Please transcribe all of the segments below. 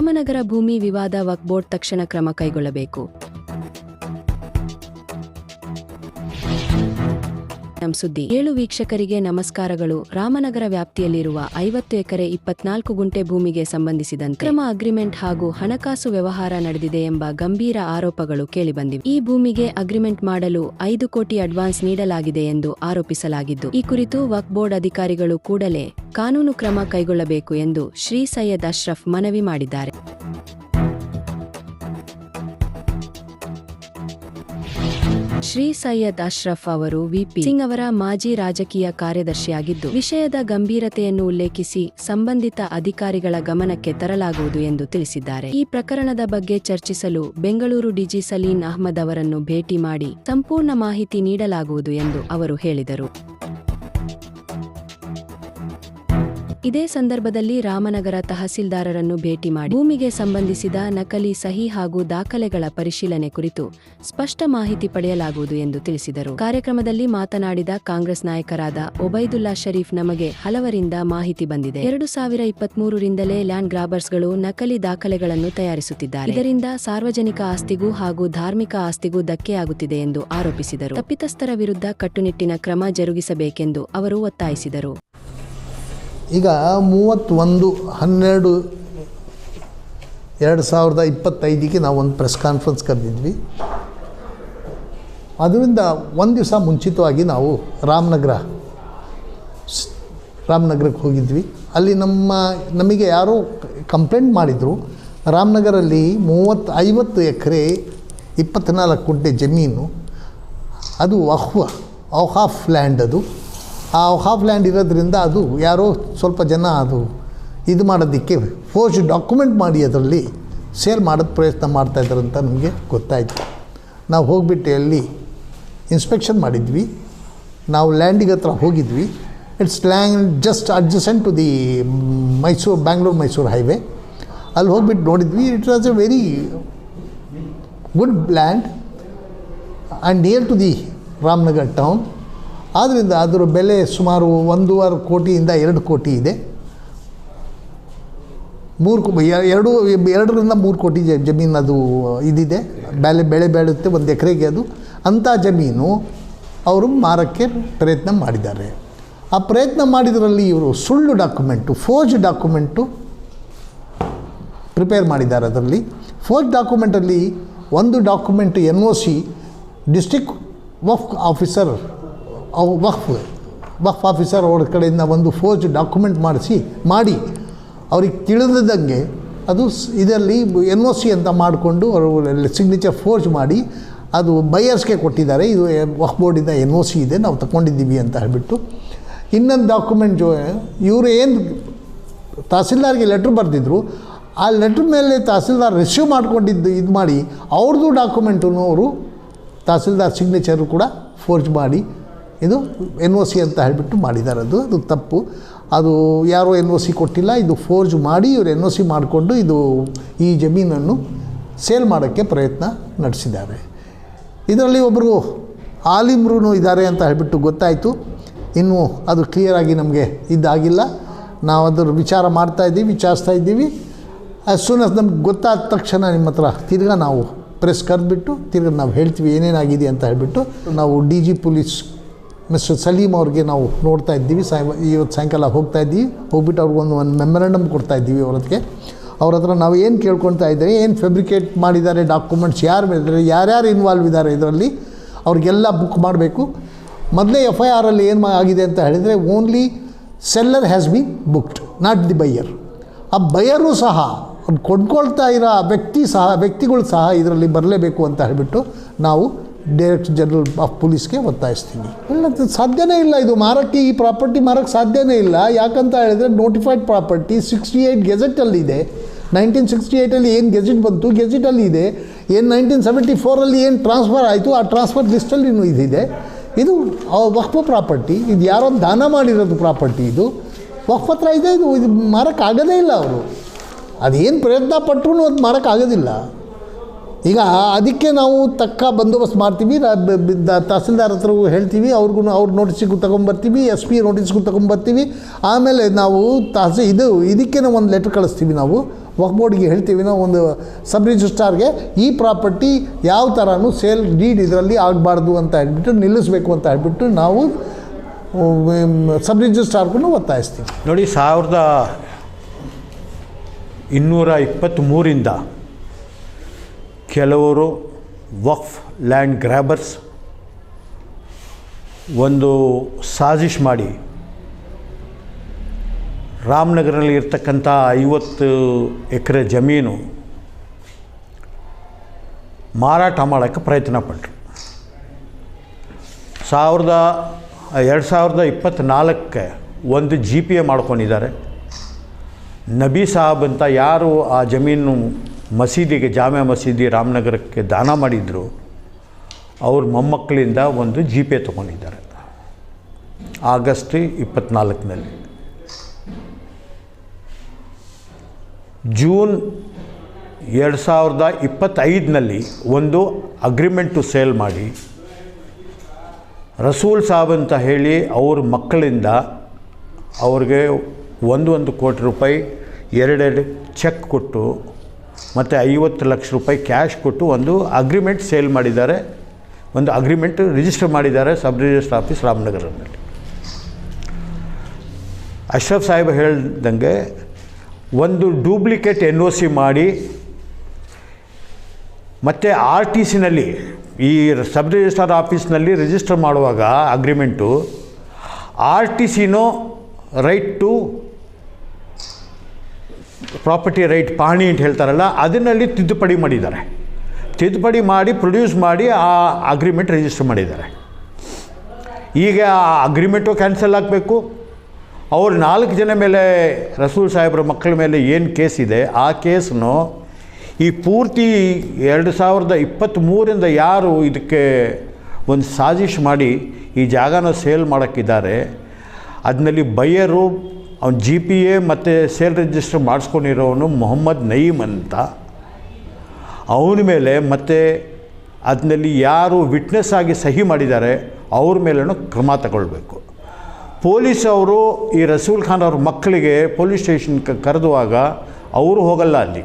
ರಾಮನಗರ ಭೂಮಿ ವಿವಾದ ವಕ್ಬೋರ್ಡ್ ತಕ್ಷಣ ಕ್ರಮ ಕೈಗೊಳ್ಳಬೇಕು. ನಮ್ ಸುದ್ದಿ. ಏಳು ವೀಕ್ಷಕರಿಗೆ ನಮಸ್ಕಾರಗಳು. ರಾಮನಗರ ವ್ಯಾಪ್ತಿಯಲ್ಲಿರುವ ಐವತ್ತು ಎಕರೆ ಇಪ್ಪತ್ನಾಲ್ಕು ಗುಂಟೆ ಭೂಮಿಗೆ ಸಂಬಂಧಿಸಿದಂತೆ ಕ್ರಮ ಅಗ್ರಿಮೆಂಟ್ ಹಾಗೂ ಹಣಕಾಸು ವ್ಯವಹಾರ ನಡೆದಿದೆ ಎಂಬ ಗಂಭೀರ ಆರೋಪಗಳು ಕೇಳಿಬಂದಿವೆ. ಈ ಭೂಮಿಗೆ ಅಗ್ರಿಮೆಂಟ್ ಮಾಡಲು ಐದು ಕೋಟಿ ಅಡ್ವಾನ್ಸ್ ನೀಡಲಾಗಿದೆ ಎಂದು ಆರೋಪಿಸಲಾಗಿದ್ದು, ಈ ಕುರಿತು ವಕ್ ಬೋರ್ಡ್ ಅಧಿಕಾರಿಗಳು ಕೂಡಲೇ ಕಾನೂನು ಕ್ರಮ ಕೈಗೊಳ್ಳಬೇಕು ಎಂದು ಶ್ರೀ ಸೈಯದ್ ಅಶ್ರಫ್ ಮನವಿ ಮಾಡಿದ್ದಾರೆ. ಶ್ರೀ ಸೈಯದ್ ಅಶ್ರಫ್ ಅವರು ವಿಪಿ ಸಿಂಗ್ ಅವರ ಮಾಜಿ ರಾಜಕೀಯ ಕಾರ್ಯದರ್ಶಿಯಾಗಿದ್ದು, ವಿಷಯದ ಗಂಭೀರತೆಯನ್ನು ಉಲ್ಲೇಖಿಸಿ ಸಂಬಂಧಿತ ಅಧಿಕಾರಿಗಳ ಗಮನಕ್ಕೆ ತರಲಾಗುವುದು ಎಂದು ತಿಳಿಸಿದ್ದಾರೆ. ಈ ಪ್ರಕರಣದ ಬಗ್ಗೆ ಚರ್ಚಿಸಲು ಬೆಂಗಳೂರು ಡಿಜಿ ಸಲೀನ್ ಅಹ್ಮದ್ ಅವರನ್ನು ಭೇಟಿ ಮಾಡಿ ಸಂಪೂರ್ಣ ಮಾಹಿತಿ ನೀಡಲಾಗುವುದು ಎಂದು ಅವರು ಹೇಳಿದರು. ಇದೇ ಸಂದರ್ಭದಲ್ಲಿ ರಾಮನಗರ ತಹಸೀಲ್ದಾರರನ್ನು ಭೇಟಿ ಮಾಡಿ ಭೂಮಿಗೆ ಸಂಬಂಧಿಸಿದ ನಕಲಿ ಸಹಿ ಹಾಗೂ ದಾಖಲೆಗಳ ಪರಿಶೀಲನೆ ಕುರಿತು ಸ್ಪಷ್ಟ ಮಾಹಿತಿ ಪಡೆಯಲಾಗುವುದು ಎಂದು ತಿಳಿಸಿದರು. ಕಾರ್ಯಕ್ರಮದಲ್ಲಿ ಮಾತನಾಡಿದ ಕಾಂಗ್ರೆಸ್ ನಾಯಕರಾದ ಒಬೈದುಲ್ಲಾ ಶರೀಫ್ ನಮಗೆ ಹಲವರಿಂದ ಮಾಹಿತಿ ಬಂದಿದೆ. ಎರಡು ಸಾವಿರ ಇಪ್ಪತ್ಮೂರರಿಂದಲೇ ಲ್ಯಾಂಡ್ ಗ್ರಾಬರ್ಸ್ಗಳು ನಕಲಿ ದಾಖಲೆಗಳನ್ನು ತಯಾರಿಸುತ್ತಿದ್ದಾರೆ. ಇದರಿಂದ ಸಾರ್ವಜನಿಕ ಆಸ್ತಿಗೂ ಹಾಗೂ ಧಾರ್ಮಿಕ ಆಸ್ತಿಗೂ ಧಕ್ಕೆಯಾಗುತ್ತಿದೆ ಎಂದು ಆರೋಪಿಸಿದರು. ತಪ್ಪಿತಸ್ಥರ ವಿರುದ್ಧ ಕಟ್ಟುನಿಟ್ಟಿನ ಕ್ರಮ ಜರುಗಿಸಬೇಕೆಂದು ಅವರು ಒತ್ತಾಯಿಸಿದರು. ಈಗ ಮೂವತ್ತೊಂದು, ಹನ್ನೆರಡು, ಎರಡು ಸಾವಿರದ ಇಪ್ಪತ್ತೈದಿಗೆ ನಾವು ಒಂದು ಪ್ರೆಸ್ ಕಾನ್ಫರೆನ್ಸ್ ಕರೆದಿದ್ವಿ. ಅದರಿಂದ ಒಂದು ದಿವಸ ಮುಂಚಿತವಾಗಿ ನಾವು ರಾಮನಗರ ರಾಮನಗರಕ್ಕೆ ಹೋಗಿದ್ವಿ. ಅಲ್ಲಿ ನಮ್ಮ, ನಮಗೆ ಯಾರೋ ಕಂಪ್ಲೇಂಟ್ ಮಾಡಿದರು, ರಾಮನಗರಲ್ಲಿ ಮೂವತ್ತು ಐವತ್ತು ಎಕರೆ ಇಪ್ಪತ್ತ್ನಾಲ್ಕು ಗುಂಟೆ ಜಮೀನು, ಅದು ಅಹ್ವ ಆಫ್ ಲ್ಯಾಂಡ್ ಅದು. ಆ ಹಾಫ್ ಲ್ಯಾಂಡ್ ಇರೋದ್ರಿಂದ ಅದು ಯಾರೋ ಸ್ವಲ್ಪ ಜನ ಅದು ಇದು ಮಾಡೋದಕ್ಕೆ ಫೋರ್ಸ್ ಡಾಕ್ಯುಮೆಂಟ್ ಮಾಡಿ ಅದರಲ್ಲಿ ಸೇಲ್ ಮಾಡೋದು ಪ್ರಯತ್ನ ಮಾಡ್ತಾಯಿದ್ದಾರೆ ಅಂತ ನಮಗೆ ಗೊತ್ತಾಯಿತು. ನಾವು ಹೋಗ್ಬಿಟ್ಟು ಅಲ್ಲಿ ಇನ್ಸ್ಪೆಕ್ಷನ್ ಮಾಡಿದ್ವಿ. ನಾವು ಲ್ಯಾಂಡಿಗೆ ಹತ್ರ ಹೋಗಿದ್ವಿ. It's land just adjacent to the Mysore Bangalore Mysore highway ಅಲ್ಲಿ ಹೋಗಿಬಿಟ್ಟು ನೋಡಿದ್ವಿ. It was a very good land and near to the Ramanagar town ಆದ್ದರಿಂದ ಅದರ ಬೆಲೆ ಸುಮಾರು ಒಂದೂವರೆ ಕೋಟಿಯಿಂದ ಎರಡು ಕೋಟಿ ಇದೆ. ಮೂರು ಎರಡು, ಎರಡರಿಂದ ಮೂರು ಕೋಟಿ ಜಮೀನು ಅದು ಇದಿದೆ. ಬೆಲೆ ಬೆಳೆ ಬೆಳೆಯುತ್ತೆ ಒಂದು ಎಕರೆಗೆ ಅದು. ಅಂಥ ಜಮೀನು ಅವರು ಮಾರಕ್ಕೆ ಪ್ರಯತ್ನ ಮಾಡಿದ್ದಾರೆ. ಆ ಪ್ರಯತ್ನ ಮಾಡಿದ್ರಲ್ಲಿ ಇವರು ಸುಳ್ಳು ಡಾಕ್ಯುಮೆಂಟು, ಫೋಜ್ ಡಾಕ್ಯುಮೆಂಟು ಪ್ರಿಪೇರ್ ಮಾಡಿದ್ದಾರೆ ಅದರಲ್ಲಿ. ಫೋಜ್ ಡಾಕ್ಯುಮೆಂಟಲ್ಲಿ ಒಂದು document N O C district Waqf officer of Waqf Waqf officer ಅವ್ರ ಕಡೆಯಿಂದ ಒಂದು ಫೋರ್ಜ್ ಡಾಕ್ಯುಮೆಂಟ್ ಮಾಡಿಸಿ, ಮಾಡಿ, ಅವ್ರಿಗೆ ತಿಳಿದಂಗೆ ಅದು ಇದರಲ್ಲಿ ಎನ್ ಒ ಸಿ ಅಂತ ಮಾಡಿಕೊಂಡು ಅವರು ಸಿಗ್ನೇಚರ್ ಫೋರ್ಜ್ ಮಾಡಿ, ಅದು ಬೈಯರ್ಸ್ಗೆ ಕೊಟ್ಟಿದ್ದಾರೆ. ಇದು ವಕ್ ಬೋರ್ಡಿಂದ ಎನ್ ಒ ಸಿ ಇದೆ, ನಾವು ತಗೊಂಡಿದ್ದೀವಿ ಅಂತ ಹೇಳಿಬಿಟ್ಟು. ಇನ್ನೊಂದು ಡಾಕ್ಯುಮೆಂಟ್ ಜೋ, ಇವರು ಏನು ತಹಸೀಲ್ದಾರ್ಗೆ ಲೆಟ್ರ್ ಬರೆದಿದ್ರು, ಆ ಲೆಟ್ರ್ ಮೇಲೆ ತಹಸೀಲ್ದಾರ್ ರಿಸೀವ್ ಮಾಡ್ಕೊಂಡಿದ್ದು ಇದು ಮಾಡಿ ಅವ್ರದ್ದು ಡಾಕ್ಯುಮೆಂಟನ್ನು ಅವರು ತಹಸೀಲ್ದಾರ್ ಸಿಗ್ನೇಚರು ಕೂಡ ಫೋರ್ಜ್ ಮಾಡಿ ಇದು ಎನ್ ಒ ಸಿ ಅಂತ ಹೇಳಿಬಿಟ್ಟು ಮಾಡಿದ್ದಾರೆ. ಅದು ಅದು ತಪ್ಪು. ಅದು ಯಾರೋ ಎನ್ ಒ ಸಿ ಕೊಟ್ಟಿಲ್ಲ. ಇದು ಫೋರ್ಜ್ ಮಾಡಿ ಇವರು ಎನ್ ಒ ಸಿ ಮಾಡಿಕೊಂಡು ಇದು ಈ ಜಮೀನನ್ನು ಸೇಲ್ ಮಾಡೋಕ್ಕೆ ಪ್ರಯತ್ನ ನಡೆಸಿದ್ದಾರೆ. ಇದರಲ್ಲಿ ಒಬ್ಬರು ಆಲಿಮ್ರೂ ಇದ್ದಾರೆ ಅಂತ ಹೇಳಿಬಿಟ್ಟು ಗೊತ್ತಾಯಿತು. ಇನ್ನೂ ಅದು ಕ್ಲಿಯರಾಗಿ ನಮಗೆ ಇದಾಗಿಲ್ಲ. ನಾವು ಅದರ ವಿಚಾರ ಮಾಡ್ತಾ ಇದ್ದೀವಿ, ವಿಚಾರಿಸ್ತಾ ಇದ್ದೀವಿ. ಆ್ಯಸ್ ಸೂನ್ ಅಸ್ ನಮ್ಗೆ ಗೊತ್ತಾದ ತಕ್ಷಣ ನಿಮ್ಮ ಹತ್ರ ತಿರ್ಗಾ ನಾವು ಪ್ರೆಸ್ ಕರೆದ್ಬಿಟ್ಟು ತಿರ್ಗಾ ನಾವು ಹೇಳ್ತೀವಿ ಏನೇನಾಗಿದೆ ಅಂತ ಹೇಳಿಬಿಟ್ಟು ನಾವು D G police mister Salim ಅವ್ರಿಗೆ ನಾವು ನೋಡ್ತಾ ಇದ್ದೀವಿ. ಸಾಯ, ಇವತ್ತು ಸಾಯಂಕಾಲ ಹೋಗ್ತಾ ಇದ್ದೀವಿ. ಹೋಗ್ಬಿಟ್ಟು ಅವ್ರಿಗೆ ಒಂದು ಮೆಮೊರಂಡಮ್ ಕೊಡ್ತಾ ಇದ್ದೀವಿ ಅವ್ರದಕ್ಕೆ ಅವ್ರ ಹತ್ರ ನಾವು ಏನು ಕೇಳ್ಕೊಳ್ತಾ ಇದ್ದೀವಿ ಏನು ಫೆಬ್ರಿಕೇಟ್ ಮಾಡಿದ್ದಾರೆ ಡಾಕ್ಯುಮೆಂಟ್ಸ್ ಯಾರು ಮಾಡಿದ್ದಾರೆ, ಯಾರ್ಯಾರು ಇನ್ವಾಲ್ವ್ ಇದ್ದಾರೆ ಇದರಲ್ಲಿ, ಅವ್ರಿಗೆಲ್ಲ ಬುಕ್ ಮಾಡಬೇಕು. ಮೊದಲೇ ಎಫ್ ಐ ಆರಲ್ಲಿ ಏನು ಆಗಿದೆ ಅಂತ ಹೇಳಿದರೆ only seller has been booked not the buyer ಆ ಬೈಯರು ಸಹ ಕೊಂಡ್ಕೊಳ್ತಾ ಇರೋ ವ್ಯಕ್ತಿ ಸಹ, ವ್ಯಕ್ತಿಗಳು ಸಹ ಇದರಲ್ಲಿ ಬರಲೇಬೇಕು ಅಂತ ಹೇಳಿಬಿಟ್ಟು ನಾವು ಡೈರೆಕ್ಟರ್ ಜನರಲ್ ಆಫ್ ಪೊಲೀಸ್ಗೆ ಒತ್ತಾಯಿಸ್ತೀನಿ. ಇಲ್ಲ ಸಾಧ್ಯನೇ ಇಲ್ಲ. ಇದು ಮಾರಕ್ಕೆ ಈ ಪ್ರಾಪರ್ಟಿ ಮಾರಕ್ಕೆ ಸಾಧ್ಯನೇ ಇಲ್ಲ. ಯಾಕಂತ ಹೇಳಿದ್ರೆ ನೋಟಿಫೈಡ್ ಪ್ರಾಪರ್ಟಿ ಸಿಕ್ಸ್ಟಿ ಏಯ್ಟ್ ಗೆಜೆಟಲ್ಲಿ ಇದೆ ನೈನ್ಟೀನ್ ಸಿಕ್ಸ್ಟಿ ಏಯ್ಟಲ್ಲಿ ಏನು ಗೆಜೆಟ್ ಬಂತು? ಗೆಜೆಟಲ್ಲಿ ಇದೆ. ಏನು ನೈನ್ಟೀನ್ ಸೆವೆಂಟಿ ಫೋರಲ್ಲಿ ಏನು ಟ್ರಾನ್ಸ್ಫರ್ ಆಯಿತು? ಆ ಟ್ರಾನ್ಸ್ಫರ್ ಲಿಸ್ಟಲ್ಲಿ ಇದಿದೆ. ಇದು ವಕ್ಫ ಪ್ರಾಪರ್ಟಿ. ಇದು ಯಾರೋ ದಾನ ಮಾಡಿರೋದು ಪ್ರಾಪರ್ಟಿ ಇದು. ವಕ್ಫತ್ರ ಇದೆ. ಇದು ಇದು ಮಾರೋಕ್ಕಾಗೋದೇ ಇಲ್ಲ ಅವರು. ಅದೇನು ಪ್ರಯತ್ನ ಪಟ್ಟರು ಅದು ಮಾರಕ್ಕಾಗೋದಿಲ್ಲ ಈಗ ಅದಕ್ಕೆ ನಾವು ತಕ್ಕ ಬಂದೋಬಸ್ತ್ ಮಾಡ್ತೀವಿ. ತಹಸೀಲ್ದಾರ್ ಹತ್ರ ಹೇಳ್ತೀವಿ. ಅವ್ರಿಗೂ ಅವ್ರ ನೋಟಿಸ್ಗೂ ತೊಗೊಂಬರ್ತೀವಿ. S P ನೋಟಿಸ್ಗೂ ತೊಗೊಂಬರ್ತೀವಿ. ಆಮೇಲೆ ನಾವು ತಹಸೀ ಇದು ಇದಕ್ಕೆ ನಾವು ಒಂದು ಲೆಟ್ರ್ ಕಳಿಸ್ತೀವಿ ನಾವು. ವಕ್ ಬೋರ್ಡ್ಗೆ ಹೇಳ್ತೀವಿ ನಾವು ಒಂದು ಸಬ್ ರಿಜಿಸ್ಟ್ರಾರ್ಗೆ ಈ ಪ್ರಾಪರ್ಟಿ ಯಾವ ಥರನೂ ಸೇಲ್ ಡೀಡ್ ಇದರಲ್ಲಿ ಆಗಬಾರ್ದು ಅಂತ ಹೇಳ್ಬಿಟ್ಟು ನಿಲ್ಲಿಸಬೇಕು ಅಂತ ಹೇಳ್ಬಿಟ್ಟು ನಾವು ಸಬ್ ರಿಜಿಸ್ಟ್ರಾರ್ಗೂ ಒತ್ತಾಯಿಸ್ತೀವಿ. ನೋಡಿ, ಸಾವಿರದ ಇನ್ನೂರ ಇಪ್ಪತ್ತ್ಮೂರಿಂದ ಕೆಲವರು ವಕ್ಫ್ ಲ್ಯಾಂಡ್ ಗ್ರ್ಯಾಬರ್ಸ್ ಒಂದು ಸಾಜಿಶ್ ಮಾಡಿ ರಾಮನಗರಲ್ಲಿ ಇರ್ತಕ್ಕಂಥ ಐವತ್ತು ಎಕರೆ ಜಮೀನು ಮಾರಾಟ ಮಾಡೋಕ್ಕೆ ಪ್ರಯತ್ನ ಪಟ್ಟರು ಸಾವಿರದ, ಎರಡು ಸಾವಿರದ ಇಪ್ಪತ್ತ್ನಾಲ್ಕಕ್ಕೆ ಒಂದು ಜಿ ಪಿ ಎ ಮಾಡ್ಕೊಂಡಿದ್ದಾರೆ. ನಬಿ ಸಾಹಬ್ ಅಂತ ಯಾರು ಆ ಜಮೀನು ಮಸೀದಿಗೆ, ಜಾಮೆ ಮಸೀದಿ ರಾಮನಗರಕ್ಕೆ ದಾನ ಮಾಡಿದ್ರು. ಅವ್ರ ಮೊಮ್ಮಕ್ಕಳಿಂದ ಒಂದು ಜಿ ಪಿ ಎ ತೊಗೊಂಡಿದ್ದಾರೆ. ಆಗಸ್ಟ್ ಇಪ್ಪತ್ತ್ನಾಲ್ಕನಲ್ಲಿ ಜೂನ್ ಎರಡು ಸಾವಿರದ ಇಪ್ಪತ್ತೈದನಲ್ಲಿ ಒಂದು ಅಗ್ರಿಮೆಂಟ್ ಸೇಲ್ ಮಾಡಿ. ರಸೂಲ್ ಸಾಬ್ ಅಂತ ಹೇಳಿ ಅವ್ರ ಮಕ್ಕಳಿಂದ ಅವ್ರಿಗೆ ಒಂದು ಒಂದು ಕೋಟಿ ರೂಪಾಯಿ, ಎರಡೆರಡು ಚೆಕ್ ಕೊಟ್ಟು ಮತ್ತು ಐವತ್ತು ಲಕ್ಷ ರೂಪಾಯಿ ಕ್ಯಾಶ್ ಕೊಟ್ಟು ಒಂದು ಅಗ್ರಿಮೆಂಟ್ ಸೇಲ್ ಮಾಡಿದ್ದಾರೆ. ಒಂದು ಅಗ್ರಿಮೆಂಟ್ ರಿಜಿಸ್ಟರ್ ಮಾಡಿದ್ದಾರೆ ಸಬ್ ರಿಜಿಸ್ಟರ್ ಆಫೀಸ್ ರಾಮನಗರದಲ್ಲಿ. ಅಶ್ರಫ್ ಸಾಹೇಬ್ ಹೇಳ್ದಂಗೆ ಒಂದು ಡೂಪ್ಲಿಕೇಟ್ ಎನ್ ಒ ಸಿ ಮಾಡಿ, ಮತ್ತು ಆರ್ ಟಿ ಸಿನಲ್ಲಿ ಈ ಸಬ್ ರಿಜಿಸ್ಟ್ರಾರ್ ಆಫೀಸ್ನಲ್ಲಿ ರಿಜಿಸ್ಟರ್ ಮಾಡುವಾಗ ಅಗ್ರಿಮೆಂಟು ಆರ್ ಟಿ ಸಿನೋ ರೈಟ್ ಟು ಪ್ರಾಪರ್ಟಿ ರೈಟ್ ಪಹಣಿ ಅಂತ ಹೇಳ್ತಾರಲ್ಲ, ಅದನ್ನಲ್ಲಿ ತಿದ್ದುಪಡಿ ಮಾಡಿದ್ದಾರೆ. ತಿದ್ದುಪಡಿ ಮಾಡಿ ಪ್ರೊಡ್ಯೂಸ್ ಮಾಡಿ, ಆ ಅಗ್ರಿಮೆಂಟ್ ರಿಜಿಸ್ಟರ್ ಮಾಡಿದ್ದಾರೆ. ಈಗ ಆ ಅಗ್ರಿಮೆಂಟು ಕ್ಯಾನ್ಸಲ್ ಆಗಬೇಕು. ಅವ್ರು ನಾಲ್ಕು ಜನ ಮೇಲೆ, ರಸೂಲ್ ಸಾಹೇಬ್ರ ಮಕ್ಕಳ ಮೇಲೆ ಏನು ಕೇಸ್ ಇದೆ, ಆ ಕೇಸನ್ನು ಈ ಪೂರ್ತಿ ಎರಡು ಸಾವಿರದ ಇಪ್ಪತ್ತ್ಮೂರಿಂದ ಯಾರು ಇದಕ್ಕೆ ಒಂದು ಸಾಜಿಶ್ ಮಾಡಿ ಈ ಜಾಗನ ಸೇಲ್ ಮಾಡೋಕ್ಕಿದ್ದಾರೆ ಅದನ್ನಲ್ಲಿ ಬಯ್ಯರು ಅವ್ನು ಜಿ ಪಿ ಎ ಮತ್ತು ಸೇಲ್ ರಿಜಿಸ್ಟರ್ ಮಾಡಿಸ್ಕೊಂಡಿರೋನು ಮೊಹಮ್ಮದ್ ನಯೀಮ್ ಅಂತ. ಅವನ ಮೇಲೆ ಮತ್ತು ಅದನ್ನಲ್ಲಿ ಯಾರು ವಿಟ್ನೆಸ್ ಆಗಿ ಸಹಿ ಮಾಡಿದ್ದಾರೆ, ಅವ್ರ ಮೇಲೂ ಕ್ರಮ ತಗೊಳ್ಬೇಕು. ಪೊಲೀಸ್ ಅವರು ಈ ರಸೂಲ್ ಖಾನ್ ಅವ್ರ ಮಕ್ಕಳಿಗೆ ಪೊಲೀಸ್ ಸ್ಟೇಷನ್ಗೆ ಕರೆದುವಾಗ ಅವರು ಹೋಗಲ್ಲ ಅಲ್ಲಿ.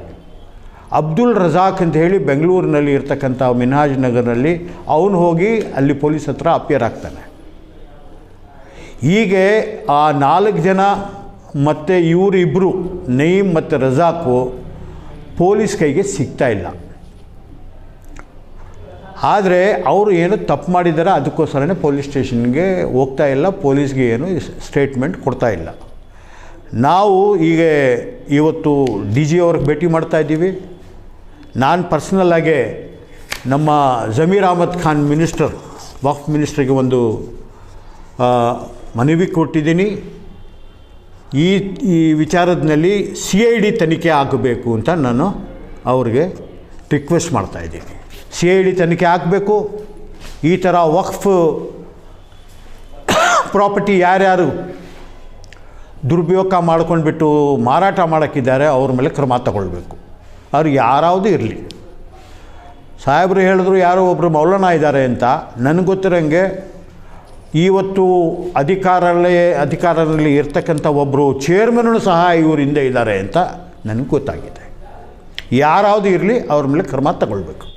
ಅಬ್ದುಲ್ ರಜಾಕ್ ಅಂತ ಹೇಳಿ ಬೆಂಗಳೂರಿನಲ್ಲಿ ಇರ್ತಕ್ಕಂಥ ಮಿನಾಜ್ ನಗರ್ನಲ್ಲಿ ಅವನು ಹೋಗಿ ಅಲ್ಲಿ ಪೊಲೀಸ್ ಹತ್ರ ಅಪಿಯರ್ ಆಗ್ತಾನೆ. ಹೀಗೆ ಆ ನಾಲ್ಕು ಜನ ಮತ್ತು ಇವರಿಬ್ಬರು ನೈಮ್ ಮತ್ತು ರಜಾಕು ಪೊಲೀಸ್ ಕೈಗೆ ಸಿಗ್ತಾ ಇಲ್ಲ. ಆದರೆ ಅವರು ಏನು ತಪ್ಪು ಮಾಡಿದ್ದಾರೆ ಅದಕ್ಕೋಸ್ಕರನೇ ಪೊಲೀಸ್ ಸ್ಟೇಷನ್ಗೆ ಹೋಗ್ತಾ ಇಲ್ಲ, ಪೊಲೀಸ್ಗೆ ಏನು ಸ್ಟೇಟ್ಮೆಂಟ್ ಕೊಡ್ತಾ ಇಲ್ಲ. ನಾವು ಈಗ ಇವತ್ತು ಡಿ ಜಿ ಅವ್ರಿಗೆ ಭೇಟಿ ಮಾಡ್ತಾ ಇದ್ದೀವಿ. ನಾನು ಪರ್ಸ್ನಲ್ಲಾಗೆ ನಮ್ಮ ಜಮೀರ್ ಅಹಮದ್ ಖಾನ್ ಮಿನಿಸ್ಟರ್, ವಕ್ಫ್ ಮಿನಿಸ್ಟ್ರಿಗೆ ಒಂದು ಮನವಿ ಕೊಟ್ಟಿದ್ದೀನಿ. ಈ ಈ ವಿಚಾರದಲ್ಲಿ ಸಿ ಐ ಡಿ ತನಿಖೆ ಆಗಬೇಕು ಅಂತ ನಾನು ಅವ್ರಿಗೆ ರಿಕ್ವೆಸ್ಟ್ ಮಾಡ್ತಾಯಿದ್ದೀನಿ ಸಿ ಐ ಡಿ ತನಿಖೆ ಆಗಬೇಕು. ಈ ಥರ ವಕ್ಫ್ ಪ್ರಾಪರ್ಟಿ ಯಾರ್ಯಾರು ದುರುಪಯೋಗ ಮಾಡ್ಕೊಂಡ್ಬಿಟ್ಟು ಮಾರಾಟ ಮಾಡೋಕ್ಕಿದ್ದಾರೆ, ಅವ್ರ ಮೇಲೆ ಕ್ರಮ ತಗೊಳ್ಬೇಕು. ಅವ್ರು ಯಾರಾವುದು ಇರಲಿ. ಸಾಹೇಬರು ಹೇಳಿದ್ರು, ಯಾರೋ ಒಬ್ಬರು ಮೌಲನ ಇದ್ದಾರೆ ಅಂತ. ನನಗೆ ಗೊತ್ತಿರೋಂಗೆ ಇವತ್ತು ಅಧಿಕಾರಲ್ಲೇ ಅಧಿಕಾರದಲ್ಲಿ ಇರ್ತಕ್ಕಂಥ ಒಬ್ಬರು ಚೇರ್ಮನ್ನು ಸಹ ಇವ್ರ ಹಿಂದೆ ಇದ್ದಾರೆ ಅಂತ ನನಗೆ ಗೊತ್ತಾಗಿದೆ. ಯಾರಾವುದು ಇರಲಿ ಅವ್ರ ಮೇಲೆ ಕ್ರಮ ತಗೊಳ್ಬೇಕು.